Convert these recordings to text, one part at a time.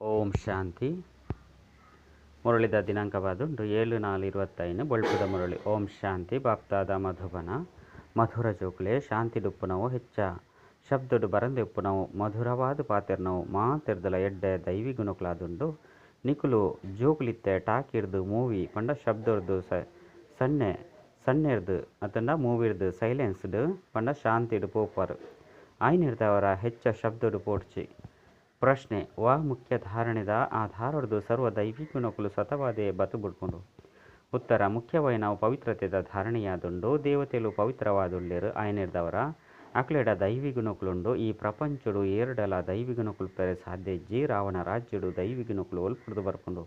ಓಂ ಶಾಂತಿ. ಮುರಳಿದ ದಿನಾಂಕವಾದುಂಡು ಏಳು ನಾಲ್ ಇರುವತ್ತೈನು ಬೊಳ್ಪುದ ಮುರಳಿ. ಓಂ ಶಾಂತಿ. ಬಾಪ್ತಾದ ಮಧುಬನ. ಮಧುರ ಜೋಕ್ಲೆ, ಶಾಂತಿ ಡುಪ್ಪುನವು ಹೆಚ್ಚ. ಶಬ್ದಡು ಬರಂದೆ ಉಪ್ಪುನವು, ಮಧುರವಾದ ಪಾತೆರ್ನವು, ಮಾತೆರ್ದಲ ಎಡ್ಡೆ ದೈವಿ ಗುಣಕ್ಲಾದುಂಡು. ನಿಕುಲು ಜೋಕ್ಲಿತ್ತೆ, ಟಾಕಿರ್ದು ಮೂವಿ, ಪಂಡ ಶಬ್ದರ್ದು ಸ, ಸನ್ನೆ ಸಣ್ಣೆರ್ದು ಅತಂಡ ಮೂವಿರ್ದು ಸೈಲೆನ್ಸ್ಡ್, ಪಂಡ ಶಾಂತಿಡು ಪೋಪರ್. ಆಯ್ನಿರ್ದವರ ಹೆಚ್ಚ ಶಬ್ದಡು ಪೋಡ್ಚಿ. ಪ್ರಶ್ನೆ, ವಾ ಮುಖ್ಯ ಧಾರಣೆದ ಆ ಧಾರಡ್ದು ಸರ್ವ ದೈವಿಕ ಗುಣಕುಲು ಸತವಾದೆ ಬತು ಬಿಡ್ಕೊಂಡು ಉತ್ತರ ಮುಖ್ಯವಾಗಿ ನಾವು ಪವಿತ್ರತೆದ ಧಾರಣೆಯಾದುಂಡು, ದೇವತೆಲು ಪವಿತ್ರವಾದುಳ್ಳೇರು ಆಯನಿರ್ದವರ. ಅಕ್ಲೆಡ ದೈವಿ ಗುಣಕುಲುಂಡು ಈ ಪ್ರಪಂಚಡು ಏರಡಲ ದೈವಿ ಗುಣಕುಲು ಸಾಧ್ಯ ಸಾಧ್ಯಜ್ಜಿ ರಾವಣ ರಾಜ್ಯಡು ದೈವಿ ಗುಣಕುಲು ಒಲ್ಪುಡ್ದು ಬರ್ಕೊಂಡು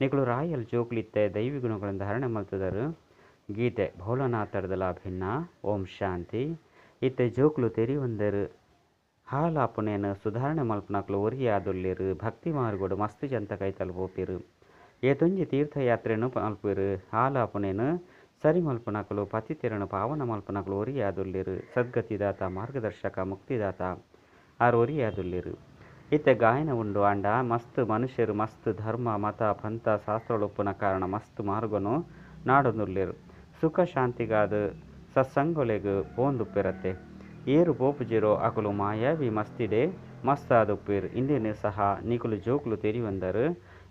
ನಿಕುಲು ರಾಯಲ್ ಜೋಕ್ಲಿತ್ತೆ ದೈವಿ ಗುಣಗಳನ್ನು ಧಾರಣೆ ಮಲ್ತದರು. ಗೀತೆ ಭೋಲನಾಥರ್ದಲ ಭಿನ್ನ ಓಂ ಶಾಂತಿ. ಇತ್ತೆ ಜೋಕ್ಲು ತೆರಿ ಒಂದರು ಹಾಲಾಪುನೇನು ಸುಧಾರಣೆ ಮಲ್ಪನಕ್ಲು ಒರಿಯಾದುಲ್ಲಿರು ಭಕ್ತಿ ಮಾರ್ಗೋಡು ಮಸ್ತ್ ಜಂತ ಕೈ ತಲುಪೋಪಿರು ಏತೊಂಜಿ ತೀರ್ಥಯಾತ್ರೆನು ಮಲ್ಪಿರು. ಹಾಲಾಪುನೇನು ಸರಿ ಮಲ್ಪನಕಲು, ಪತಿತಿರನು ಪಾವನ ಮಲ್ಪನಕ್ಲು ಒರಿಯಾದುಲ್ಲಿರು ಸದ್ಗತಿದಾತ, ಮಾರ್ಗದರ್ಶಕ, ಮುಕ್ತಿದಾತ ಆರು ಒರಿಯಾದುಲ್ಲಿರು ಇತ್ತೆ ಗಾಯನ ಉಂಡು ಆಂಡ ಮಸ್ತ್ ಮನುಷ್ಯರು, ಮಸ್ತ್ ಧರ್ಮ, ಮತ, ಪಂಥ, ಶಾಸ್ತ್ರಳುಪ್ಪುನ ಕಾರಣ ಮಸ್ತ್ ಮಾರ್ಗನು ನಾಡೊಂದುಲ್ಲೇರು ಸುಖ ಶಾಂತಿಗಾದ ಸತ್ಸಂಗೊಲೆಗು ಪೋಂದುಪ್ಪಿರತ್ತೆ ಏರು ಪೋಪುಜಿರೋ ಅಕುಲು ಮಾಯಾವಿ ಮಸ್ತಿಡೆ ಮಸ್ತಾದುಪ್ಪಿರ್ ಇಂದಿನ ಸಹ ನಿಕುಲು ಜೋಕುಲು ತೆರಿವಂದರು.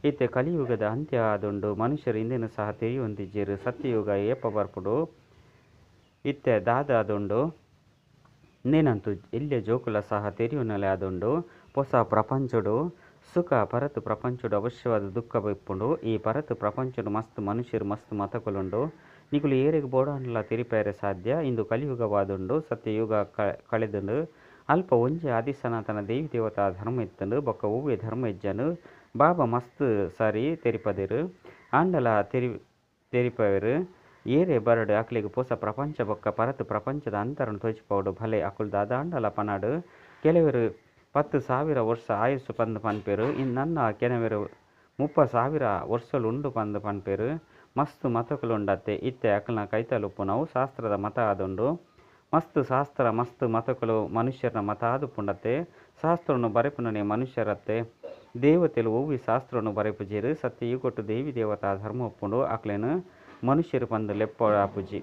ಇತ್ತೆ ಕಲಿಯುಗದ ಅಂತ್ಯ ಆದುಂಡು ಮನುಷ್ಯರು ಇಂದಿನ ಸಹ ತೆರಿಯೊಂದಿಜ್ಜಿರು ಸತ್ಯಯುಗ ಏಪ ಬರ್ಪುಡು. ಇತ್ತೆ ದಾದಾದುಂಡು ಇನ್ನೇನಂತೂ ಇಲ್ಲೇ ಜೋಕುಲ ಸಹ ತೆರಿಯುನಲೆ ಆದುಂಡು. ಹೊಸ ಪ್ರಪಂಚಡು, ಸುಖ ಪರತು ಪ್ರಪಂಚಡು ಅವಶ್ಯವಾದ ದುಃಖ ಬಿಪ್ಪುಂಡು. ಈ ಪರತು ಪ್ರಪಂಚಡು ಮಸ್ತ್ ಮನುಷ್ಯರು ಮಸ್ತ್ ಮತಕುಲುಂಡು. ನಿಗುಲು ಏರಿಗೆ ಬೋಡಾನ್ಲ ತೆರಿಪೇರೆ ಸಾಧ್ಯ. ಇಂದು ಕಲಿಯುಗವಾದುಂಡು, ಸತ್ಯಯುಗ ಕಳೆದುಂಡು. ಅಲ್ಪ ಒಂಜಿ ಆದಿಸನಾತನ ದೇವಿ ದೇವತಾ ಧರ್ಮ ಇತ್ತಂಡು ಬೊಕ್ಕ ಹೂವೆ ಧರ್ಮ ಇಜ್ಜನು ಬಾಬಾ ಮಸ್ತ್ ಸಾರಿ ತೆರಿಪದಿರು. ಆಂಡಲ ತೆರಿ, ತೆರಿಪವರು. ಏರೆ ಬರಡು ಅಕ್ಲಿಗೆ ಪೊಸ ಪ್ರಪಂಚ ಬೊಕ್ಕ ಪರತು ಪ್ರಪಂಚದ ಅಂತರನ್ನು ತೋಚಿಪೌಡು. ಭಲೆ ಅಕುಲ್ ಆಂಡಲ ಪನಾಡು. ಕೆಲವರು ಪತ್ತು ಸಾವಿರ ವರ್ಷ ಆಯಸ್ಸು ಪಂದು ಪನ್ಪೇರು. ಇನ್ನು ನನ್ನ ಕೆಲವರು ಮುಪ್ಪ ಸಾವಿರ ವರ್ಷಲು ಉಂಡು ಪಂದು ಪನ್ಪೇರು. ಮಸ್ತ್ ಮತಕುಲುಂಡತ್ತೆ. ಇತ್ತೆ ಅಕಲ್ನ ಕೈತಲುಪ್ಪು. ನಾವು ಶಾಸ್ತ್ರದ ಮತ ಆದುಂಡು ಮಸ್ತ್ ಶಾಸ್ತ್ರ, ಮಸ್ತ್ ಮತಕುಲು ಮನುಷ್ಯರನ ಮತ ಆದು ಪುಂಡತ್ತೆ ಶಾಸ್ತ್ರನು ಬರೆಪುನನೆ ಮನುಷ್ಯರತ್ತೆ. ದೇವತೆಲು ಹೂವಿ ಶಾಸ್ತ್ರನು ಬರೆಪುಜಿರು. ಸತ್ಯ ಕೊಟ್ಟು ದೇವಿ ದೇವತಾ ಧರ್ಮ ಒಪ್ಪುಂಡು ಅಕ್ಲೇನು ಮನುಷ್ಯರು ಲೆಪ್ಪೊ ಆಪುಜಿ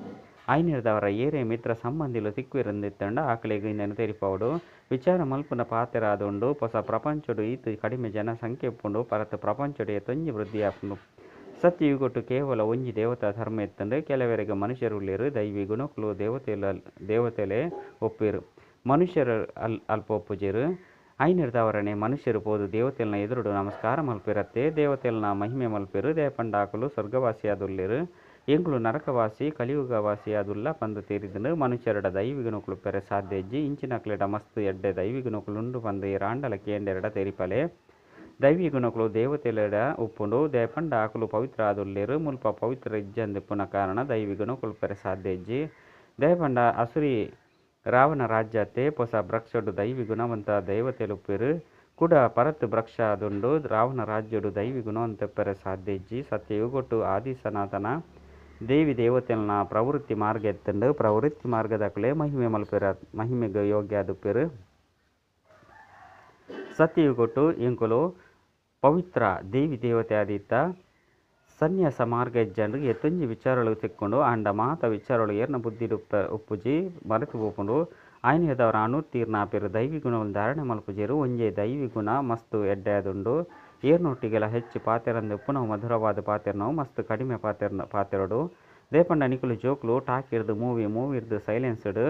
ಐನಿರ್ದವರ ಏರೆ ಮಿತ್ರ ಸಂಬಂಧಿಲು ತಿಕ್ವಿರಂದಿತ್ತಂಡ ಆಕಳಿಗೆ ಇಂದನು ತೆರಿಪವಡು ವಿಚಾರ ಮಲ್ಪುನ ಪಾತ್ರ ಆದುಂಡು ಹೊಸ ಪ್ರಪಂಚಡು ಈತು ಕಡಿಮೆ ಜನಸಂಖ್ಯೆ ಉಪ್ಪುಂಡು ಪರತ ಪ್ರಪಂಚಡು ತೊಂಜಿ ವೃದ್ಧಿ ಆಪುಂಡು ಸತ್ಯಯುಗೊಟ್ಟು ಕೇವಲ ಒಂಜಿ ದೇವತಾ ಧರ್ಮ ಎತ್ತಂಡು ಕೆಲವರಿಗೆ ಮನುಷ್ಯರುಳ್ಳೇರು ದೈವಿ ಗುಣಕುಲು ದೇವತೆಲ ದೇವತೆಲೆ ಒಪ್ಪಿರು. ಮನುಷ್ಯರು ಅಲ್, ಅಲ್ಪ ಒಪ್ಪುಜಿರು. ಐನಿರ್ದವರನೆ ಮನುಷ್ಯರು ಪೋದು ದೇವತೆಲ್ನ ಎದುರುಡು ನಮಸ್ಕಾರ ಮಲ್ಪಿರತ್ತೆ, ದೇವತೆಲ್ನ ಮಹಿಮೆ ಮಲ್ಪಿರು ದೇಪಂಡಾಕುಲು ಸ್ವರ್ಗವಾಸಿಯಾದುಲ್ಲೇರು ಎಂಗುಲು ನರಕವಾಸಿ ಕಲಿಯುಗವಾಸಿಯಾದುಲ್ಲ ಪಂದು ತೀರಿದನು, ಮನುಷ್ಯರಡ ದೈವಿಗುಣುಕುಲು ಪೆರೆ ಸಾಧ್ಯಜ್ಜಿ ಇಂಚಿನಕ್ಲೆಡ ಮಸ್ತ್ ಎಡ್ಡೆ ದೈವಿಗುಣುಕುಲುಂಡು ಪಂದು ರಾಂಡಲ ಕೇಂಡೆರಡ ತೆರಿಪಲೆ. ದೈವಿ ಗುಣಗಳು ದೇವತೆಲೆಡ ಉಪ್ಪುಂಡು, ದೇಪಂಡ ಆಕುಲು ಪವಿತ್ರ ಆದುಲ್ಲೇರು ಮುಲ್ಪ ಪವಿತ್ರ ಇಜ್ಜಂದಿಪ್ಪುನ ಕಾರಣ ದೈವಿ ಗುಣಕುಲು ಪೆರೆ ಸಾಧ್ಯಜ್ಜಿ ದೇಪಂಡ ಅಸುರಿ ರಾವಣ ರಾಜ್ಯತೆ ಪೊಸ ಬ್ರಕ್ಷಡು ದೈವಿ ಗುಣವಂತ ದೇವತೆಲುಪ್ಪಿರು. ಕೂಡ ಪರತ್ ಬ್ರಕ್ಷ ಅದುಂಡು ರಾವಣ ರಾಜ್ಯಡು ದೈವಿ ಗುಣವಂತ ಪೆರೆ ಸಾಧ್ಯಜ್ಜಿ ಸತ್ಯಯುಗೊಟ್ಟು ಆದಿ ಸನಾತನ ದೇವಿ ದೇವತೆಲ್ನ ಪ್ರವೃತ್ತಿ ಮಾರ್ಗ ಎತ್ತಂಡು ಪ್ರವೃತ್ತಿ ಮಾರ್ಗದಕಲೆ ಮಹಿಮೆ ಮಲ್ಪಿರ, ಮಹಿಮೆಗೆ ಯೋಗ್ಯ ಆದುಪ್ಪಿರು ಸತ್ಯಯುಗೊಟ್ಟು ಇಂಕುಲು ಪವಿತ್ರ ದೇವಿ ದೇವತೆ ಆದಿತ್ತ ಸನ್ಯಾಸ ಮಾರ್ಗ ಜನರಿಗೆ ಎತ್ತೊಂಜಿ ವಿಚಾರಗಳು ತಿಕ್ಕೊಂಡು ಆಂಡ ಮಾತ ವಿಚಾರಗಳು ಏರ್ನ ಬುದ್ಧಿ ಉಪ್ಪ ಉಪ್ಪುಜಿ ಮರೆತು ಹೋಗ್ಕೊಂಡು ಆಯ್ನೆದವರ ಅನುತೀರ್ನ ಆಪಿರು ದೈವಿ ಗುಣವನ್ನು ಧಾರಣೆ ಮಲ್ಪುಜಿರು ಒಂಜೆ ದೈವಿ ಗುಣ ಮಸ್ತ್ ಎಡ್ಡೆ ಆದುಂಡು ಏರ್ನೊಟ್ಟಿಗೆಲ್ಲ ಹೆಚ್ಚು ಪಾತೆರಂದು ಉಪ್ಪುನವು ಮಧುರವಾದ ಪಾತೆರ್ನವು ಮಸ್ತ್ ಕಡಿಮೆ ಪಾತೆರ್ನ ಪಾತೆರಡು. ದೇಪಂಡ ನಿಕುಲು ಜೋಕ್ಲು ಟಾಕಿರ್ದು ಮೂವಿ, ಮೂವಿರ್ದು ಸೈಲೆನ್ಸ್ಡ್.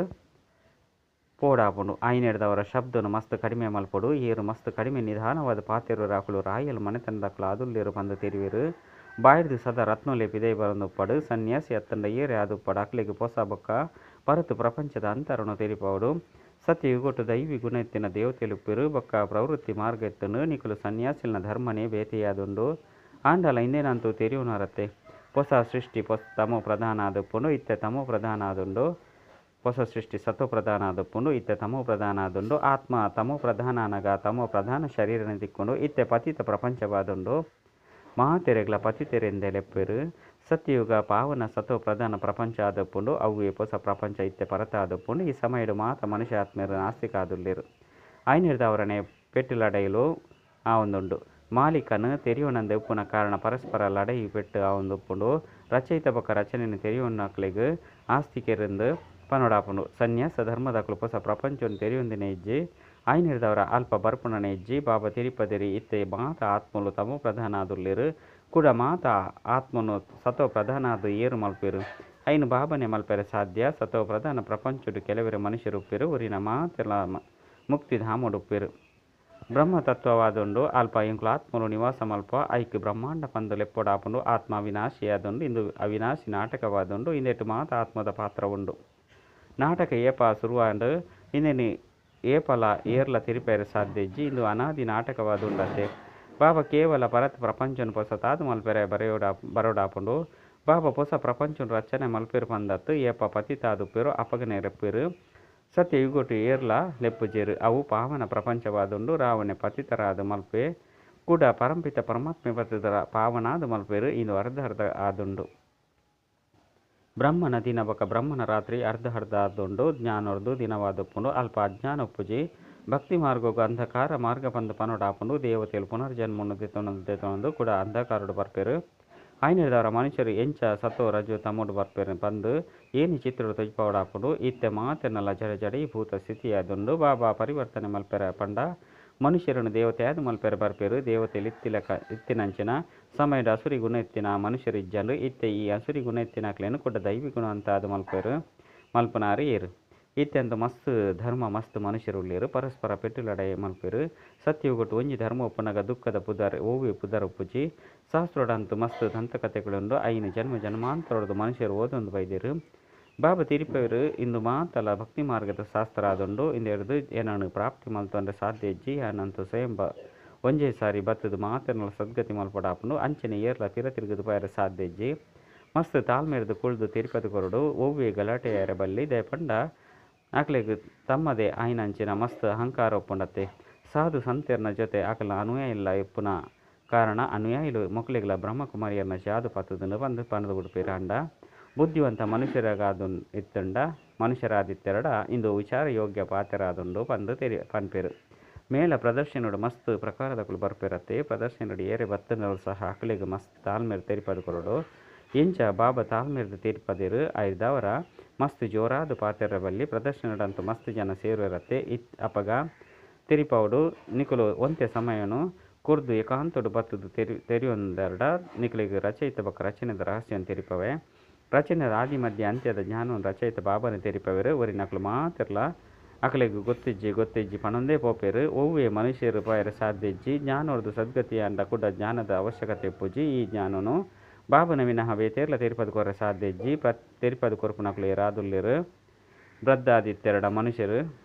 ಪೋಡಾಪುಂಡು. ಆಯ್ನೆಡ್ದವರ ಶಬ್ದನು ಮಸ್ತ್ ಕಡಿಮೆ ಮಲ್ಪಡು. ಏರು ಮಸ್ತ್ ಕಡಿಮೆ ನಿಧಾನವಾದ ಪಾತಿರು ರಾಕುಳು ರಾಯಲ್ ಮನೆತನದಕ್ಲು ಅದುಲ್ಲೇರು ಬಂದು ತಿರುವಿರು. ಬಾಯ್ದು ಸದಾ ರತ್ನೋಲೆ ಪಿದೈ ಬರಂದುಪ್ಪಡು ಸನ್ಯಾಸಿ ಅತ್ತಂಡ ಏರೆ ಆದುಪ್ಪಡು. ಅಕ್ಲಿಗೆ ಪೊಸ ಬೊಕ್ಕ ಪರತು ಪ್ರಪಂಚದ ಅಂತರನು ತೆರಿಪವಡು. ಸತ್ಯ ಯುಗೊಟ್ಟು ದೈವಿ ಗುಣ ಎತ್ತಿನ ದೇವತೆಲುಪ್ಪಿರು ಬೊಕ್ಕ ಪ್ರವೃತ್ತಿ ಮಾರ್ಗ ಎತ್ತನು ನಿಕುಲು ಸನ್ಯಾಸಿಲ್ನ ಧರ್ಮನೇ ಬೇತೆಯಾದುಂಡು. ಆಂಡಲ ಇಂದೇನಂತೂ ತೆರಿಯುನರತ್ತೆ. ಹೊಸ ಸೃಷ್ಟಿ ಪೊಸ್ ತಮೋ ಪ್ರಧಾನ ಆದಪ್ಪುಂಡು. ಇತ್ತೆ ತಮೋ ಪ್ರಧಾನ ಆದುಂಡು. ಹೊಸ ಸೃಷ್ಟಿ ಸತ್ವ ಪ್ರಧಾನ ಆದಪ್ಪುಂಡು ಇತ್ತೆ ತಮೋ ಪ್ರಧಾನ ಆದುಂಡು ಆತ್ಮ ತಮೋ ಪ್ರಧಾನ ಅನಗ ತಮೋ ಪ್ರಧಾನ ಶರೀರನ ತಿಕ್ಕೊಂಡು ಇತ್ತೆ ಪತಿತ ಪ್ರಪಂಚವಾದುಂಡು. ಮಹಾತೆರೆಗ್ಲ ಪತಿತೆರೆಂದೆಲೆಪ್ಪೆರು ಸತ್ಯಯುಗ ಪಾವನ ಸತ್ವ ಪ್ರಧಾನ ಪ್ರಪಂಚ ಆದಪ್ಪುಂಡು ಅವು ಹೊಸ ಪ್ರಪಂಚ ಇತ್ತೆ ಪರತ ಆದಪ್ಪುಂಡು ಈ ಸಮಯಡು ಮಾತ ಮನುಷ್ಯ ಆತ್ಮೀಯರು ನಾಸ್ತಿಕ ಆದುಲ್ಲೇರು ಐನಿರ್ದವರನೆ ಪೆಟ್ಟಿಲಡೆಯಲು ಆ ಒಂದುಂಡು. ಮಾಲೀಕನು ತೆರೆಯೋನಂದ ಉಪ್ಪುನ ಕಾರಣ ಪರಸ್ಪರ ಲಡೈ ಪೆಟ್ಟು ಅವನು ಉಪ್ಪುಂಡು ರಚಯಿತ ಬೊಕ್ಕ ರಚನೆಯನ್ನು ತೆರಿಯೋನಕ್ಲೆಗ್ ಆಸ್ತಿಕೆರಿಂದ ಪನೊಡಾಪುಂಡು. ಸನ್ಯಾಸ, ಧರ್ಮದ ಹೊಸ ಪ್ರಪಂಚವನ್ನು ತೆರೆಯೊಂದಿನ ಹೆಜ್ಜೆ ಆಯ್ನಿರ್ದವರ ಅಲ್ಪ ಬರ್ಪುಣನ ಇಜ್ಜಿ ಬಾಬಾ ತಿರುಪತಿರಿ ಇತ್ತೆ ಮಾತ ಆತ್ಮಲು ತಮ ಪ್ರಧಾನ ಆದುಲ್ಲೇರು ಕೂಡ ಮಾತ ಆತ್ಮನು ಸತೋ ಪ್ರಧಾನ ಆದು ಏರು ಮಲ್ಪಿರು. ಐನು ಬಾಬನೆ ಮಲ್ಪೆರೆ ಸಾಧ್ಯ, ಸತೋ ಪ್ರಧಾನ ಪ್ರಪಂಚಡು ಕೆಲವರು ಮನುಷ್ಯರು ಉಪ್ಪಿರು ಊರಿನ ಮಾತೆಲ್ಲ ಮುಕ್ತಿಧಾಮಡುಪ್ಪಿರು ಮುಕ್ತಿಧಾಮಡು ಉಪ್ಪಿರು ಬ್ರಹ್ಮ ತತ್ವವಾದೊಂದು ಅಲ್ಪ ಇಂಕ್ಲು ಆತ್ಮಲು ನಿವಾಸ ಮಲ್ಪ ಐಕ್ ಬ್ರಹ್ಮಾಂಡ ಪಂದು ಲೆಪ್ಪೊಡಾಪುಂಡು ಆತ್ಮ ಅವಿನಾಶಿಯಾದೊಂಡು, ಇಂದು ಅವಿನಾಶಿ ನಾಟಕವಾದೊಂದು ಇಂದೆಟ್ಟು ಮಾತ ಆತ್ಮದ ಪಾತ್ರ ಉಂಡು ನಾಟಕ ಏಪ ಶುರುವಾಂಡು ಇಂದೆನೆ ಏಪಲ ಏರ್ಲ ತಿರುಪೇರೆ ಸಾಧ್ಯಜ್ಜಿ ಇಂದು ಅನಾದಿ ನಾಟಕವಾದುಂಡತೆ ಬಾಬಾ ಕೇವಲ ಪರತ್ ಪ್ರಪಂಚನ ಪೊಸ ತಾದು ಮಲ್ಪೆರೆ ಬರೆಯೋಡ ಬರೋಡಾಪುಂಡು ಬಾಬಾ ಪೊಸ ಪ್ರಪಂಚನ ರಚನೆ ಮಲ್ಪೇರು ಪಂದತ್ತು ಏಪ ಪತಿತಾದುಪ್ಪೇರು ಅಪಗನೆ ರೆಪ್ಪಿರು ಸತ್ಯ ಯುಗೋಟು ಏರ್ಲ ಲೆಪ್ಪುಜೇರು ಅವು ಪಾವನ ಪ್ರಪಂಚವಾದುಂಡು ರಾವಣೆ ಪತಿತರಾದ ಮಲ್ಪೆ ಕೂಡ ಪರಂಪಿತ ಪರಮಾತ್ಮೆ ಪತಿತರ ಪಾವನಾದ ಮಲ್ಪೇರು ಇಂದು ಅರ್ಧ ಅರ್ಧ ಆದುಂಡು ಬ್ರಹ್ಮನ ದಿನ ಬೊಕ ಬ್ರಹ್ಮನ ರಾತ್ರಿ ಅರ್ಧ ಅರ್ಧ ಆದುಂಡು ಜ್ಞಾನೊರ್ದು ದಿನವಾದಪ್ಪುಂಡು ಅಲ್ಪ ಅಜ್ಞಾನ ಉಪ್ಪುಜಿ, ಭಕ್ತಿ ಮಾರ್ಗಗು ಅಂಧಕಾರ ಮಾರ್ಗ ಬಂದು ಪನೊಡಾಪುಂಡು ದೇವತೆಯಲ್ಲಿ ಪುನರ್ಜನ್ಮನು ದೆತೊಂದು ದೆತೊಂದು ಕೂಡ ಅಂಧಕಾರಡು ಬರ್ಪೇರು. ಆಯ್ನಿರ್ದವರ ಮನುಷ್ಯರು ಎಂಚ ಸತೋ ರಜು ತಮ್ಮಡು ಬರ್ಪೇರು ಬಂದು, ಏನು ಚಿತ್ರಡು ತೊಜ್ಪವಡಾಪುಂಡು ಇತ್ತೆ ಮಾತೆನಲ್ಲ ಜಡ ಭೂತ ಸ್ಥಿತಿಯಾದುಂಡು ಬಾಬಾ ಪರಿವರ್ತನೆ ಮಲ್ಪೆರ ಪಂಡ. ಮನುಷ್ಯರನ್ನು ದೇವತೆಯಾದ ಮಲ್ಪೆರ ಬರ್ಪೇರು, ದೇವತೆಯಲ್ಲಿ ಇತ್ತಿಲಕ ಇತ್ತಿನಂಚಿನ ಸಮಯದ ಹಸುರಿ ಗುಣ ಎತ್ತಿನ ಮನುಷ್ಯರಿಜ್ಜಲು ಇತ್ತೆ ಈ ಹಸುರಿ ಗುಣ ಎತ್ತಿನಕ್ಲೇನು ಕೂಡ ದೈವಿ ಗುಣ ಅಂತ ಅದು ಮಲ್ಪೇರು, ಮಲ್ಪನಾರಿ ಏರು. ಇತ್ತೆಂದು ಮಸ್ತ್ ಧರ್ಮ, ಮಸ್ತ್ ಮನುಷ್ಯರು ಉಳ್ಳೇರು, ಪರಸ್ಪರ ಪೆಟ್ಟುಲಡೆ ಮಲ್ಪೇರು. ಸತ್ಯವುಗೊಟ್ಟು ಒಂಜಿ ಧರ್ಮ ಉಪ್ಪುನಗ ದುಃಖದ ಪುದರ್ ಓವಿ ಪುದರ್ ಉಪ್ಪುಜಿ ಸಹಸ್ರೋಡಂತು ಮಸ್ತ್ ದಂತಕಥೆಗಳುಂಡು ಐನು ಜನ್ಮ ಜನ್ಮಾಂತರದ್ದು ಮನುಷ್ಯರು ಓದೊಂದು ಬೈದೇರು. ಬಾಬಾ ತಿರುಪೇರು ಇಂದು ಮಾತಲ ಭಕ್ತಿ ಮಾರ್ಗದ ಶಾಸ್ತ್ರ ಆದುಂಡು. ಇಂದೆರ್ದು ಏನಾನು ಪ್ರಾಪ್ತಿ ಮಲ್ತೊಂಡೆ ಸಾಧ್ಯ ಇಜ್ಜಿ ಅನಂತು ಸ್ವಯಂ ಬ ಒಂಜೇ ಸಾರಿ ಬತ್ತದು ಮಾತರ್ನಲ ಸದ್ಗತಿ ಮಲ್ಪಡಾಪುಂಡು ಅಂಚನೆ ಏರ್ಲ ತಿರ ತಿರುಗದು ಪಾಯರ ಸಾಧ್ಯ ಇಜ್ಜಿ ಮಸ್ತ್ ತಾಳ್ಮೆರ್ದು ಕುಳ್ದು ತಿರುಪತಿ ಕೊರಡು, ಒವ್ವೆ ಗಲಾಟೆ ಯಾರ ಬಲ್ಲಿ ದಯಪಂಡ ಆಕಲೆಗ್ ತಮ್ಮದೇ ಆಯ್ನಂಚಿನ ಮಸ್ತ್ ಅಹಂಕಾರ ಒಪ್ಪುಂಡತ್ತೆ. ಸಾಧು ಸಂತೆರ್ನ ಜೊತೆ ಆಕಲ ಅನುಯಾಯ ಇಲ್ಲ ಇಪ್ಪುನ ಕಾರಣ, ಅನುಯಾಯಿಲು ಮೊಕ್ಲಿಗ್ಲ ಬ್ರಹ್ಮಕುಮಾರಿಯರ್ನ ಜಾದು ಪತ್ತದನ್ನು ಬಂದು ಪಣದು ಬಿಡ್ಪೇರು ಅಂಡ ಬುದ್ಧಿವಂತ ಮನುಷ್ಯರಾಗಾದ ಇತ್ತಂಡ, ಮನುಷ್ಯರಾದಿತ್ತೆರಡ, ಇಂದು ವಿಚಾರ ಯೋಗ್ಯ ಪಾತ್ರರಾದುಂಡು ಬಂದು ತೆರಿ, ಪನ್ಪೆರು. ಮೇಲ ಪ್ರದರ್ಶನಡು ಮಸ್ತ್ ಪ್ರಕಾರದಕ್ಕಲು ಬರ್ಪೇರತ್ತೆ, ಪ್ರದರ್ಶನಡು ಏರೆ ಬತ್ತನವರು ಸಹ ಅಕಲಿಗೆ ಮಸ್ತ್ ತಾಳ್ಮೆರ್ ತೆರಿಪದು ಕೊರಡು ಇಂಚ ಬಾಬಾ ತಾಳ್ಮೆರ್ದು ತೀರ್ಪದಿರು ಐದವರ ಮಸ್ತ್ ಜೋರಾದ ಪಾತ್ರರ ಬಲ್ಲಿ ಪ್ರದರ್ಶನಡಂತು ಮಸ್ತ್ ಜನ ಸೇರಿರತ್ತೆ ಇತ್ ಅಪಗ ತಿರಿಪೌಡು, ನಿಕುಲು ಒಂತೆ ಸಮಯನು ಕುರ್ದು ಏಕಾಂತಡು ಬತ್ತದು ತೆರಿ, ತೆರಿಯೊಂದೆರಡ ನಿಕಲಿಗೆ ರಚಯಿತ ಬಕ್ಕ ರಚನೆದ ರಹಸ್ಯವನ್ನು ತೆರಿಪವೆ. ರಚನೆದ ಆದಿ ಮಧ್ಯ ಅಂತ್ಯದ ಜ್ಞಾನವನ್ನು ರಚಯಿತ ಬಾಬನ ತೆರಿಪವೆರು. ಒರಿ ನಕಲು ಮಾತಿರ್ಲ. ಅಕಲಿಗೆ ಗೊತ್ತಿಜ್ಜಿ ಗೊತ್ತಿಜ್ಜಿ, ಪಣೊಂದೇ ಪೋಪೇರು. ಒವ್ವೆ ಮನುಷ್ಯರು ಪಾಯರ ಸಾಧ್ಯಜ್ಜಿ ಜ್ಞಾನವರ್ದು ಸದ್ಗತಿ ಅಂದ ಕೂಡ ಜ್ಞಾನದ ಅವಶ್ಯಕತೆ ಪೂಜಿ ಈ ಜ್ಞಾನನು ಬಾಬನ ವಿನಃ ಬೇತೇರ್ಲ ತೆರಿಪದು ಕೊರ ಸಾಧ್ಯಜ್ಜಿ ಪ್ರ, ತೆರಿಪದು ಕೊರಪು ನಕಲಿ ರಾದುಲ್ಯರು. ಬ್ರದ್ದಾದಿತ್ಯರಡ ಮನುಷ್ಯರು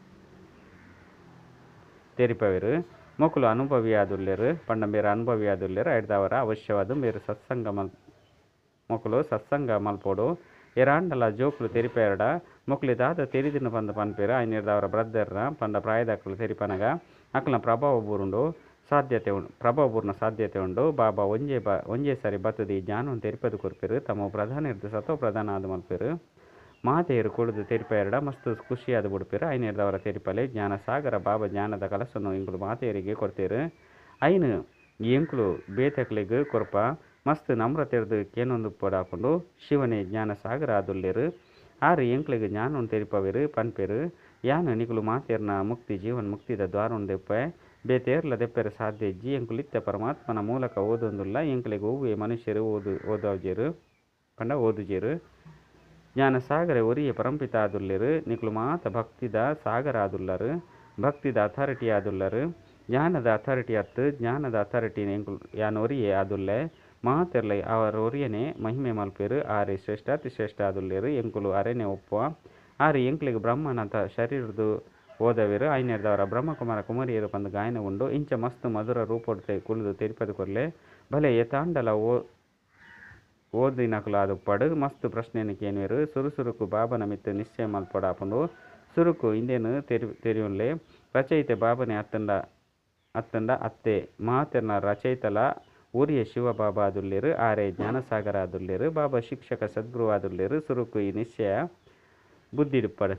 ತೆರಿಪವೆರು. ಮೊಕಲು ಅನುಭವಿಯಾದುಲ್ಯರು. ಪಂಡ ಬೇರೆ ಐಡ್ದವರ ಅವಶ್ಯವಾದ. ಬೇರೆ ಸತ್ಸಂಗ ಮಲ್ ಮೊಕಲು ಸತ್ಸಂಗ ಮಲ್ಪೋಡು ಎರಾಂಡಲ ಜೋಕುಲು ತೆರಿಪೇರಡ ಮೊಕ್ಲಿ ದಾದ ತೆರಿದಿನ ಪಂದ ಪನ್ಪೇರ ಐನಿರ್ದವರ ಬ್ರದ್ದರ್ನ ಪಂಡ ಪ್ರಾಯದಕ್ಕಲು ತೆರಿಪನಗ ಅಕ್ಲ ಪ್ರಭಾವ ಬೂರುಂಡು ಸಾಧ್ಯತೆ ಉಂಡು ಪ್ರಭಾವ ಬೂರ್ನ ಸಾಧ್ಯತೆ ಉಂಡು ಬಾಬಾ ಒಂಜೆ ಬ ಒಂಜೇ ಸಾರಿ ಬತ್ತದಿ ಜ್ಞಾನವನ್ನು ತೆರಿಪದು ಕೊರ್ಪೇರು ತಮ್ಮ ಪ್ರಧಾನ ಇರ್ದು ಸತೋ ಪ್ರಧಾನ ಆದ ಮಲ್ಪೇರು ಮಾತೆಯರು ಕುಳಿದು ತೆರಿಪೇರಡ ಮಸ್ತ್ ಖುಷಿಯಾದ ಬಿಡ್ಪೇರು ಐನಿರ್ದವರ ತೆರಿಪಲೆ ಜ್ಞಾನ ಸಾಗರ ಬಾಬಾ ಜ್ಞಾನದ ಕಲಸನ್ನು ಇಂಕುಲು ಮಾತೆಯರಿಗೆ ಕೊಡ್ತೇರು ಐನು ಎಂಕುಲು ಬೇತಕ್ಲಿಗ್ ಕೊರಪ ಮಸ್ತ್ ನಮ್ರತೆರ್ದು ಕೇನೊಂದು ಪೋಡಾಕೊಂಡು ಶಿವನೇ ಜ್ಞಾನ ಸಾಗರ ಆದುಲ್ಲೇರು ಆರು ಎಂಕ್ಲಿಗೆ ಜ್ಞಾನವನ್ನು ತೆರಿಪವೇರು, ಪನ್ಪೇರು. ಯಾನು ನಿಕುಲು ಮಾತೆರ್ನ ಮುಕ್ತಿ ಜೀವನ್ ಮುಕ್ತಿದ ದ್ವಾರವನ್ನು ದೆಪ್ಪೆ. ಬೇತೇರ್ಲ ದೆಪ್ಪೆರ ಸಾಧ್ಯ ಜಿ ಎಂಕುಲಿತ್ತ ಪರಮಾತ್ಮನ ಮೂಲಕ ಓದೊಂದುಲ್ಲ ಎಂಕ್ಲಿಗೆ ಹೂವೆ ಮನುಷ್ಯರು ಓದು, ಓದೋಜೇರು, ಪಂಡ ಓದುಜೇರು. ಜ್ಞಾನ ಸಾಗರ ಒರಿಯ ಪರಂಪಿತ ಆದುಲ್ಲೇರು ನಿಕುಲು ಮಾತ ಭಕ್ತಿದ ಸಾಗರ ಆದುಲ್ಲರು ಭಕ್ತಿದ ಅಥಾರಿಟಿ ಆದುಲ್ಲರು ಜ್ಞಾನದ ಅಥಾರಿಟಿ ಅತ್ತು, ಜ್ಞಾನದ ಅಥಾರಿಟಿ ಎಂಕ್ಲು ಯಾನ್ ಒರಿಯೆ ಆದುಲ್ಲೆ ಮಾತೆರ್ಲ ಅವರ ஒரியனே ಮಹಿಮೆ ಮಲ್ಪೇರು, ಆರೆ ಶ್ರೇಷ್ಠ ಅತಿ ಶ್ರೇಷ್ಠ ಆದುಲ್ಲೇರು ಎಂಕುಲು ಅರೆನೆ ಒಪ್ಪುವ. ಆರು ಎಂಕ್ಲಿಗೆ ಬ್ರಹ್ಮನಂತ ಶರೀರದು ಓದವೇರು, ಐನೇರ್ದವರ ಬ್ರಹ್ಮಕುಮಾರ ಕುಮಾರಿಯರು ಬಂದು ಗಾಯನ ಉಂಡು, ಇಂಚ ಮಸ್ತ್ ಮಧುರ ರೂಪೊಡ್ತೆ ಕುಳಿದು ತೆರಿಪದು ಕೊರ್ಲೆ. ಭಲೆ ಎತಾಂಡಲ ಓ ಓದಿನಕಲು ಅದು ಪಡು, ಮಸ್ತ್ ಪ್ರಶ್ನೆಯನ್ನು ಕೇನುವೆರು, ಸುರುಸುರುಕು ಬಾಬನ ಮಿತ್ತು ನಿಶ್ಚಯ ಮಲ್ಪಡಾಪುಂಡು ಸುರುಕು ಇಂದೇನು ತೆರಿ, ತೆರಿಯುನ್ಲೆ, ರಚಯಿತೆ ಬಾಬನೆ ಅತ್ತಂಡ ಅತ್ತಂಡ ಅತ್ತೆ, ಮಾತೆರ್ನ ರಚಯಿತಲ ಊರಿಯ ಶಿವ ಬಾಬಾ ಆದುಲ್ಲೇರು ಆರೆ ಜ್ಞಾನಸಾಗರ ಆದುಲ್ಲೇರು ಬಾಬಾ ಶಿಕ್ಷಕ ಸದ್ಗುರು ಆದುಲ್ಲೇರು ಸುರುಕು ಈ ನಿಶ್ಚಯ ಬುದ್ಧಿಡುಪ್ಪಡು.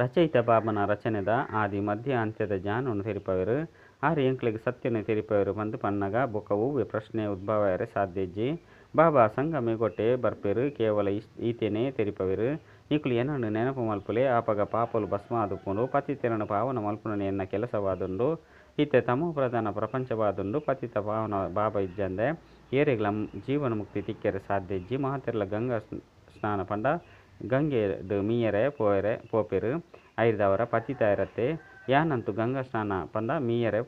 ರಚಯಿತ ಬಾಬನ ರಚನೆದ ಆದಿ ಮಧ್ಯ ಅಂತ್ಯದ ಜ್ಞಾನವನ್ನು ತೆರಿಪವರು ಆರು ಎಂಕ್ಲಿಗೆ ಸತ್ಯನ ತೆರಿಪವರು ಬಂದು ಪನ್ನಗ ಬೊಕವು ಪ್ರಶ್ನೆ ಉದ್ಭವರೆ ಸಾಧ್ಯಜ್ಜಿ ಬಾಬಾ ಸಂಗಮೆ ಗೊಟ್ಟೆ ಬರ್ಪೆರು. ಕೇವಲ ಈತೇನೆ ತೆರಿಪವೆರು ನಿಕುಲು ಏನನ್ನು ನೆನಪು ಮಲ್ಪುಲೆ, ಆಪಗ ಪಾಪಲು ಭಸ್ಮ ಆದುಕೊಂಡು ಪತಿತೆರನು ಪಾವನ ಮಲ್ಪುನ ಎನ್ನ ಕೆಲಸವಾದುಂಡು. ಈತೆ ತಮೋ ಪ್ರಧಾನ ಪ್ರಪಂಚವಾದುಂಡು ಪತಿತ ಪಾವನ ಬಾಬಾ ಇಜ್ಜಂದೆ ಏರೆಗ್ಲ ಜೀವನ ಮುಕ್ತಿ ತಿಕ್ಕೆರೆ ಸಾಧ್ಯಜ್ಜಿ ಮಹಾತೆರ್ಲ ಗಂಗಾ ಸ್ನ- ಸ್ನಾನ ಪಂಡ ಗಂಗೆ ಮೀಯರೆ ಪೋಯರೆ ಪೋಪೆರು ಐರ್ದವರ ಪತಿತ ಇರತ್ತೆ. ಯಾನಂತು ಗಂಗಾ ಸ್ನಾನ ಪಂಡ ಮೀಯರೆ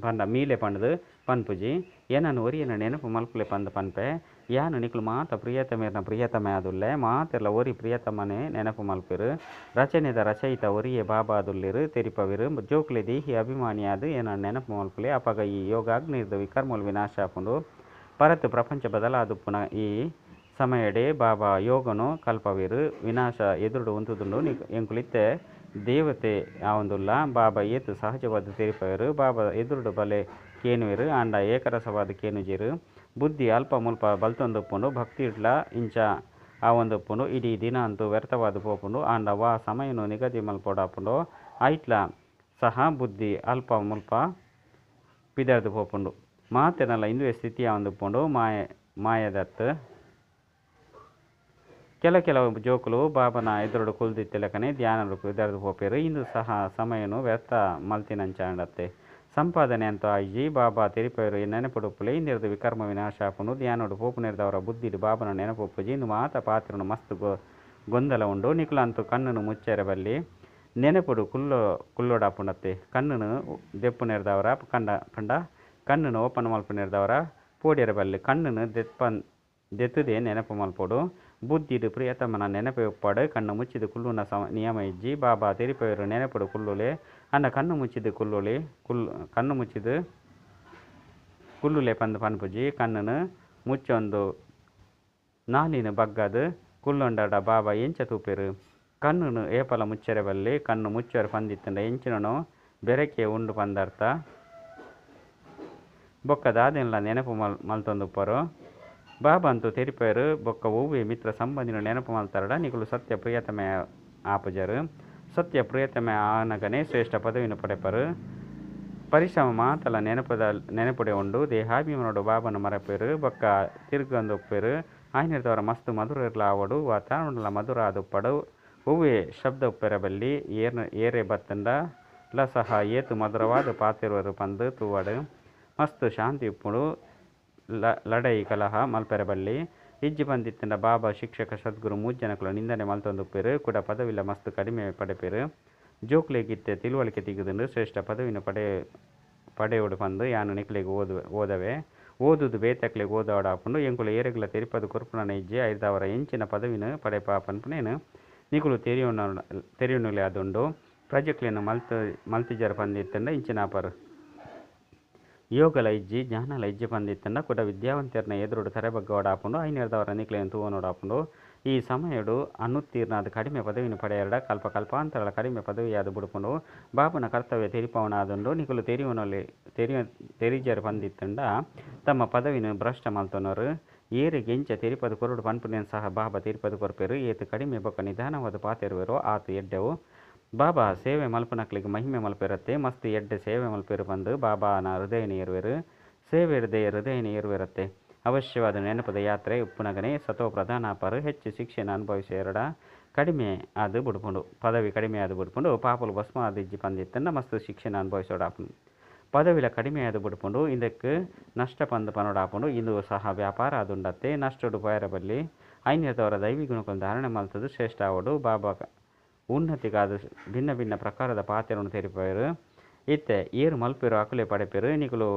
ಪಂಡ ಮೀಲೆ ಪಂಡದು ಪನ್ಪುಜಿ. ಏನನ್ನು ಒರಿಯನ ನೆನಪು ಮಲ್ಪುಲೆ ಪಂದ ಪನ್ಪೆ. ಯಾನು ನಿಕ್ಲು ಮಾತ ಪ್ರಿಯತಮೇರ್ನ ಪ್ರಿಯತಮೆ ಆದುಲ್ಲೆ ಮಾತೆಲ್ಲ ಒರಿ ಪ್ರಿಯತಮನೆ ನೆನಪು ಮಲ್ಪೆರು ರಚನೆದ ರಚಯಿತ ಒರಿಯೆ ಬಾಬಾ ಆದುಲ್ಲಿರು ತೆರಿಪವಿರು ಜೋಕ್ಲೆ ದೇಹಿ ಅಭಿಮಾನಿಯಾದು ಏನ ನೆನಪು ಮಲ್ಪುಲೆ ಅಪಗ ಈ ಯೋಗಾಗ್ನಿರ್ದ ವಿಕರ್ಮುಲ್ ವಿನಾಶ ಆಪುಂಡು ಪರತ್ ಪ್ರಪಂಚ ಬದಲಾದು ಪುನಃ ಈ ಸಮಯಡೆ ಬಾಬಾ ಯೋಗನು ಕಲ್ಪವಿರು ವಿನಾಶ ಎದುರುಡು ಉಂತುದುಂಡು ಎಂಕುಲಿತ್ತೆ ದೇವತೆ ಆವೊಂದುಲ್ಲ ಬಾಬಾ ಏತು ಸಹಜವಾದ ತೆರಿಪವಿರು ಬಾಬಾ ಎದುರುಡು ಬಲೆ ಕೇನುವೆರು ಆಂಡ ಏಕರಸವಾದ ಕೇನುಜಿರು ಬುದ್ಧಿ ಅಲ್ಪ ಮುಲ್ಪ ಬಲ್ತೊಂದುಪ್ಪುಂಡು ಭಕ್ತಿ ಇಡ್ಲ ಇಂಚ. ಆವೊಂದುಪ್ಪುಂಡು ಇಡೀ ದಿನ ಅಂತೂ ವ್ಯರ್ಥವಾದ ಪೋಪುಂಡು ಆಂಡ ವಾ ಸಮಯನು ನಿಗದಿ ಮಲ್ಪೊಡಾಪುಂಡು ಐಟ್ಲ ಸಹ ಬುದ್ಧಿ ಅಲ್ಪ ಮುಲ್ಪ ಪಿದರ್ದು ಪೋಪುಂಡು ಮಾತೆನಲ್ಲ ಇಂದುವೆ ಸ್ಥಿತಿ ಆವಂದುಪ್ಪುಂಡು ಮಾಯ ಮಾಯದತ್ತು ಕೆಲ ಕೆಲವು ಜೋಕುಲು ಬಾಬನ ಎದುರುಡು ಕುಲ್ದಿತ್ತಿಲಕನೆ ಧ್ಯಾನ ಇದರದು ಹೋಪೇರು ಇಂದು ಸಹ ಸಮಯನು ವ್ಯರ್ಥ ಮಲ್ತಿನಂಚಾಂಡತ್ತೆ ಸಂಪಾದನೆ ಅಂತ ಜಿ ಬಾಬಾ ತೆರಿಪೇರು ನೆನಪುಡು ಇಂದಿರದು ವಿಕರ್ಮ ವಿನಾಶ ಪೋಪು ನಿರ್ದವರ ಬುದ್ಧಿಡು ಬಾಬನ ನೆನಪು ಜೀನು ಮಾತ ಪಾತ್ರನು ಮಸ್ತ್ ಗೊ, ಗೊಂದಲ ಉಂಡು. ನಿಕುಲಂತು ಕಣ್ಣನು ಮುಚ್ಚೆರೆ ಬಲ್ಲಿ ನೆನಪುಡು ಕುಲ್ಲೋ ಕುಲ್ಲೋಡಾಪುಂಡತ್ತೆ ಕಣ್ಣನು ದೆಪ್ಪು ನೆರೆದವರ ಕಂಡ ಪಂಡ ಕಣ್ಣನು ಓಪನ್ ಮಲ್ಪು ನೆರೆದವರ ಪೋಡಿಯರ ಬಲ್ಲಿ ಕಣ್ಣನು ದೆಪ್ಪನ್, ದೆತ್ತದೆ ನೆನಪು ಮಲ್ಪೊಡು. ಬುದ್ಧಿಡು ಪ್ರಿಯತಮನ ನೆನಪೆ ಉಪ್ಪಾಡು ಕಣ್ಣು ಮುಚ್ಚಿದ ಕುಲ್ಲುನ ಸಮ ನಿಯಮ ಇಜ್ಜಿ ಬಾಬಾ ತೆರಿಪೇರು ನೆನಪುಡು ಕುಲ್ಲುಲೆ ಅನ್ನ ಕಣ್ಣು ಮುಚ್ಚಿದ ಕುಲ್ಲುಲೆ ಕುಲ್ ಕಣ್ಣು ಮುಚ್ಚಿದು ಕುಲ್ಲುಲೆ ಪಂದು ಪನ್ಪುಜಿ ಕಣ್ಣನು ಮುಚ್ಚೊಂದು ನಾಲಿನ ಬಗ್ಗದು ಕುಲ್ಲೊಂಡಡ ಬಾಬಾ ಎಂಚ ತೂಪೆರು ಕಣ್ಣುನು ಏಪಲ ಮುಚ್ಚರೆ ಬಲ್ಲಿ ಕಣ್ಣು ಮುಚ್ಚರೆ ಪಂದಿತ್ತಂಡ ಎಂಚಿನನು ಬೆರಕೆ ಉಂಡು ಪಂದರ್ಥ ಬೊಕ್ಕ ದಾದೆನ್ಲ ನೆನಪು ಮಲ್ ಮಲ್ತೊಂದುಪ್ಪರು ಬಾಬಾ ಅಂತೂ ತೆರಿಪೇರು ಬೊಕ್ಕ మిత్ర ಮಿತ್ರ ಸಂಬಂಧಿನ ನೆನಪು ಮಲ್ತಾರಡ ನಿಕುಲು ಸತ್ಯ ಪ್ರಿಯತಮೆ ಆನಗನೆ ಶ್ರೇಷ್ಠ ಪದವಿನ ಪಡೆಪರು. ಪರಿಶ್ರಮ ಮಾತಲ ನೆನಪದ, ನೆನಪುಡೆ ಉಂಡು, ದೇಹಾಭಿಮಾನೋಡು ಬಾಬನ ಮರಪೇರು, ಬೊಕ್ಕ ತಿರುಗಂದೊಪ್ಪೇರು ಆಯ್ನಿರ್ದವರ ಮಸ್ತ್ ಮಧುರ ಇರ್ಲ ಆವಡು ವಾತಾವರಣಲ ಮಧುರ ಆದುಪ್ಪಡು ಹೂವೆ ಶಬ್ದ ಉಪ್ಪೆರ ಬಲ್ಲಿ ಏರ್ ಏರೆ ಬತ್ತಂಡ. ಲ ಸಹ ಏತು ಮಧುರವಾದ ಪಾತಿರುವರು ಪಂದು, ತೂವಡು. ಮಸ್ತ್ ಶಾಂತಿ ಉಪ್ಪುಡು. ಲ, ಲಡೈ ಕಲಹ ಮಲ್ಪೆರೆ ಬಳ್ಳಿ ಇಜ್ಜಿ ಬಂದಿತ್ತಿನ ಬಾಬಾ ಶಿಕ್ಷಕ ಸದ್ಗುರು ಮೂಜ್ಜನಕುಲು ನಿಂದನೆ ಮಲ್ತೊಂದುಪ್ಪೇರು, ಕೂಡ ಪದವಿಲ್ಲ ಮಸ್ತ್ ಕಡಿಮೆ ಪಡೆಪೇರು. ಜೋಕ್ಲೆಗಿತ್ತೆ ತಿಳುವಳಿಕೆ ತೆಗೆದುಂಡು ಶ್ರೇಷ್ಠ ಪದವಿನ ಪಡೆ, ಪಡೆಯೋಡು ಬಂದು ಯಾನು ನಿಕ್ಲೆಗ್ ಓದು, ಓದವೆ. ಓದುದು ಬೇತಕ್ಲೆಗ್ ಓದಾಡಾಪುಂಡು ಎಂಕುಲು ಏರೆಗ್ಲ ತೆರಿಪದ ಕೊರ್ಪುನನ ಇಜ್ಜಿ ಐದಾವರ ಎಂಚಿನ ಪದವಿನ ಪಡೆಪ ಪನ್ಪುನೇನು ನಿಕುಲು ತೆರೆಯೋಣ ತೆರಿಯುನುಲೆ ಅದುಂಡು ಪ್ರಜೆಕ್ಲೆನು ಮಲ್ತ ಮಲ್ತಿಜರ ಪಂದಿತ್ತಂಡ ಇಂಚಿನಾಪರು. ಯೋಗಲ ಲೈಜ್ಜಿ ಜ್ಞಾನ ಲೈಜ್ಜಿ ಬಂದಿತ್ತನ್ನು ಕೂಡ ವಿದ್ಯಾವಂತರನ್ನ ಎದುರುಡು ತರೆಬಗ್ಗೋಡಾಪುಂಡು ಐನೇರ್ದವರ ನಿಕ್ಲೆಯನ್ನು ತೂವನೋಡಾಪುಂಡು ಈ ಸಮಯಡು ಅನುತ್ತೀರ್ಣಾದ ಕಡಿಮೆ ಪದವಿನ ಪಡೆಯರಡ ಕಲ್ಪ ಕಲ್ಪಾಂತರಗಳ ಕಡಿಮೆ ಪದವಿಯಾದ ಬುಡುಪುಂಡು. ಬಾಬುನ ಕರ್ತವ್ಯ ತೆರಿಪವನಾದಂಡು ನಿಕುಲು ತೆರಿವನಲ್ಲಿ ತೆರಿ ತೆರಿಜರು ಪಂದಿತ್ತಂಡ ತಮ್ಮ ಪದವಿನ ಭ್ರಷ್ಟ ಮಲ್ತನರು. ಏರಿ ಗೆಂಚ ತೆರಿಪದ ಕೊರಡು ಪನ್ಪುನೇನು ಸಹ ಬಾಬಾ ತೆರಿಪದ ಕೊರ್ಪೆರು, ಏತು ಕಡಿಮೆ ಬೊಕ್ಕ ನಿಧಾನವಾದ ಪಾತೆರುವರು, ಆತು ಎಡ್ಡೆವು. ಬಾಬಾ ಸೇವೆ ಮಲ್ಪನಕ್ಲಿಗೆ ಮಹಿಮೆ ಮಲ್ಪಿರತ್ತೆ, ಮಸ್ತ್ ಎಡ್ಡೆ ಸೇವೆ ಮಲ್ಪಿರು ಬಂದು ಬಾಬಾನ ಹೃದಯ ಏರುವೆರು ಸೇವೆ ಹೃದಯ ಹೃದಯ ಏರುವಿರತ್ತೆ ಅವಶ್ಯವಾದ ನೆನಪದ ಯಾತ್ರೆ ಉಪ್ಪುನಗನೆ ಸತೋ ಪ್ರಧಾನಾಪರು ಹೆಚ್ಚು ಶಿಕ್ಷೆನ ಅನುಭವಿಸಿ ಎರಡ. ಕಡಿಮೆ ಅದು ಬಿಡ್ಕೊಂಡು ಪದವಿ ಕಡಿಮೆ ಆದ ಬಿಡ್ಕೊಂಡು ಪಾಪಲು ಭಸ್ಮ ಆದಿಜ್ಜಿ ಪಂದಿತ್ತಂಡ ಮಸ್ತ್ ಶಿಕ್ಷೆನ ಅನುಭವಿಸೋಡಾಪನು ಪದವಿಲ ಕಡಿಮೆ ಆದ ಬಿಡ್ಕೊಂಡು ಇದಕ್ಕೆ ನಷ್ಟ ಪಂದು ಪನೋಡಾಪುಂಡು ಇಂದು ಸಹ ವ್ಯಾಪಾರ ಅದುಂಡತ್ತೆ ನಷ್ಟಡು ಉಡುಪಾಯರ ಬಲ್ಲಿ ಐನ್ಯದವರ ದೈವಿ ಗುಣಗಳನ್ನು ಧಾರಣೆ ಮಲ್ತದು ಶ್ರೇಷ್ಠ ಅವಡು ಬಾಬಾ ಉನ್ನತಿಗಾದ ಭಿನ್ನ ಭಿನ್ನ ಪ್ರಕಾರದ ಪಾತ್ರೆಯನ್ನು ತೆರಿಪೇರು ಇತ್ತೆ, ಏರು ಮಲ್ಪೆರು ಅಕುಲೆ ಪಡೆಪೇರು ನಿಕುಲು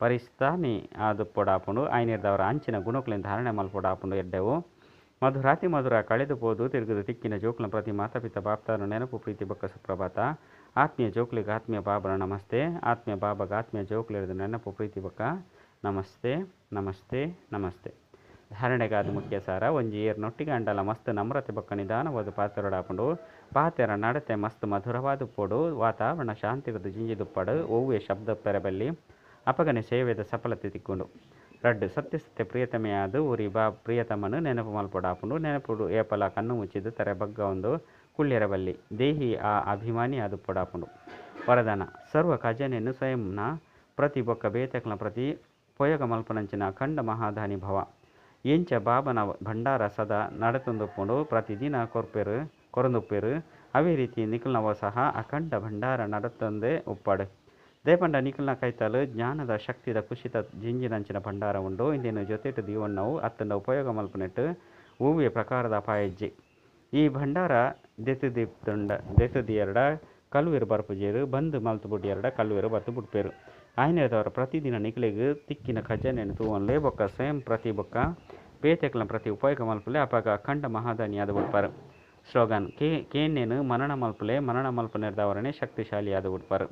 ಪರಿಸ್ಥಾನಿ ಅದು ಪೊಡಾಪುಂಡು ಆಯ್ನಿರ್ದವರ ಅಂಚಿನ ಗುಣಕುಲಿನ ಧಾರಣೆ ಮಲ್ಪೊಡಾಪುಂಡು ಎಡ್ಡೆವು. ಮಧುರಾತಿ ಮಧುರ ಕಳೆದು ಪೋದು, ತಿರುಗದು ತಿಕ್ಕಿನ ಜೋಕ್ಲ ಪ್ರತಿ ಮಾತಾಪಿತ ಬಾಪ್ತಾರ ನೆನಪು ಪ್ರೀತಿ ಬಕ್ಕ ಸುಪ್ರಭಾತ. ಆತ್ಮೀಯ ಜೋಕ್ಲಿಗೆ ಆತ್ಮೀಯ ಬಾಬರ ನಮಸ್ತೆ. ಆತ್ಮೀಯ ಬಾಬಾಗ ಆತ್ಮೀಯ ಜೋಕ್ಲಿರದ ನೆನಪು ಪ್ರೀತಿ ಬಕ್ಕ ನಮಸ್ತೆ ನಮಸ್ತೆ ನಮಸ್ತೆ. ಧಾರಣೆಗಾದ ಮುಖ್ಯ ಸಾರ ಒಂಜಿ ಏರ್ನೊಟ್ಟಿಗೆ ಅಂಡಲ ಮಸ್ತ್ ನಮ್ರತೆ ಬೊಕ್ಕ ನಿಧಾನವಾದ ಪಾತೆರೊಡಾಪುಂಡು ಪಾತೆರ ನಡತೆ ಮಸ್ತ್ ಮಧುರವಾದ ಪೋಡು. ವಾತಾವರಣ ಶಾಂತಿರದ ಜಿಂಜಿದುಪ್ಪಡು ಓವೆ ಶಬ್ದ ಪೆರಬಲ್ಲಿ ಅಪಗನೆ ಸೇವೆದ ಸಫಲತೆ ತಿಕ್ಕೊಂಡು. ರಡ್ಡು ಸತ್ಯ ಸತ್ಯ ಪ್ರಿಯತಮೆಯಾದ. ಊರಿ ಬಾ ಪ್ರಿಯತಮನು ನೆನಪು ಮಲ್ಪೊಡಾಪುಂಡು ನೆನಪುಡು ಏಪಲ ಕಣ್ಣು ಮುಚ್ಚಿದು ತೆರೆ ಬಗ್ಗ ಒಂದು ಕುಳ್ಳೆರಬಲ್ಲಿ. ದೇಹಿ ಆ ಅಭಿಮಾನಿ ಅದು ಪೊಡಾಪುಂಡು ವರದಾನ, ಸರ್ವ ಖಜಾನೆಯನ್ನು ಸ್ವಯಂನ ಪ್ರತಿ ಬೊಕ್ಕ ಬೇತಕ್ಲ ಪ್ರತಿ ಪೊಯಗ ಮಲ್ಪನಂಚಿನ ಅಖಂಡ ಮಹಾದಾನಿ ಭವ. ಎಂಚ ಬಾಬನ ಭಂಡಾರ ಸದಾ ನಡತೊಂದುಪ್ಪುಂಡು ಪ್ರತಿದಿನ ಕೊರ್ಪೆರು ಕೊರಂದುಪ್ಪೆರು ಅವೇ ರೀತಿ ನಿಖಲ್ನವ ಸಹ ಅಖಂಡ ಭಂಡಾರ ನಡತೊಂದೇ ಉಪ್ಪಾಡು ದೇಪಂಡ ನಿಖಲ್ನ ಕೈತಲು ಜ್ಞಾನದ ಶಕ್ತಿದ ಕುಶಿತ ಜಿಂಜಿನಂಚಿನ ಭಂಡಾರ ಉಂಡು. ಇಂದಿನ ಜೊತೆಟು ದೀವಣ್ಣವು ಅತ್ತಂಡ ಉಪಯೋಗ ಮಲ್ಪನೆಟ್ಟು ಹೂವಿಯ ಪ್ರಕಾರದ ಅಪಾಯಜ್ಜಿ. ಈ ಭಂಡಾರ ದೆತುದಿತ್ತುಂಡ ದೆತುದಿ ಎರಡ ಕಲ್ವೇರು ಬರ್ಪುಜೇರು ಬಂದು ಮಲ್ತು ಎರಡ ಕಲ್ವೇರು ಬತ್ತು ಬುಡ್ಪೇರು ಆಯ್ನೆದವರ ಪ್ರತಿದಿನ ನಿಖಲಿಗೆ ತಿಕ್ಕಿನ ಖಜಾನೆಯನ್ನು ತೂವನ್ಲೆ ಬೊಕ್ಕ ಸ್ವಯಂ ಪ್ರತಿ ಬೊಕ್ಕ ಬೇತೆಕ್ಲಂ ಪ್ರತಿ ಉಪಯೋಗ ಮಲ್ಪಲೆ ಅಪಾಗ ಅಖಂಡ ಮಹಾದಾನಿಯಾದ ಉಡ್ಪಾರು ಸ್ಲೋಗನ್ ಕೆ ಕೇನ್ನೇನು ಮನನ ಮಲ್ಪಲೆ ಮನನ ಮಲ್ಪನೆರ್ದವರನೇ ಶಕ್ತಿಶಾಲಿಯಾದ ಉಡ್ಪಾರು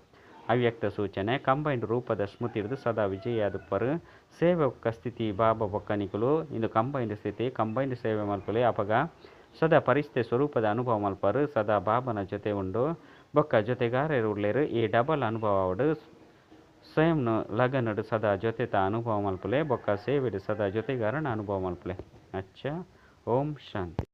ಅವ್ಯಕ್ತ ಸೂಚನೆ ಕಂಬೈಂಡ್ ರೂಪದ ಸ್ಮೃತಿರ್ದು ಸದಾ ವಿಜಯಾದುಪ್ಪರು ಸೇವೆ ಒಕ್ಕ ಸ್ಥಿತಿ ಬಾಬಾ ಬೊಕ್ಕನಿಕಲು ಇಂದು ಕಂಬೈಂಡ್ ಸ್ಥಿತಿ ಕಂಬೈಂಡ್ ಸೇವೆ ಮಲ್ಪಲೆ ಅಪಗ ಸದಾ ಪರಿಸ್ಥಿತಿ ಸ್ವರೂಪದ ಅನುಭವ ಮಲ್ಪರು. ಸದಾ ಬಾಬನ ಜೊತೆ ಉಂಡು. ಬೊಕ್ಕ ಜೊತೆಗಾರರು ಉಳ್ಳೇರು. ಈ ಡಬಲ್ ಅನುಭವ ಸ್ವಯಂನು ಲಗನಡು ಸದಾ ಜೊತೆತ ಅನುಭವ ಮಲ್ಪಲೆ, ಬೊಕ್ಕ ಸೇವೆಡು ಸದಾ ಜೊತೆಗಾರನ ಅನುಭವ ಮಲ್ಪಲೆ. ಅಚ್ಚ, ಓಂ ಶಾಂತಿ.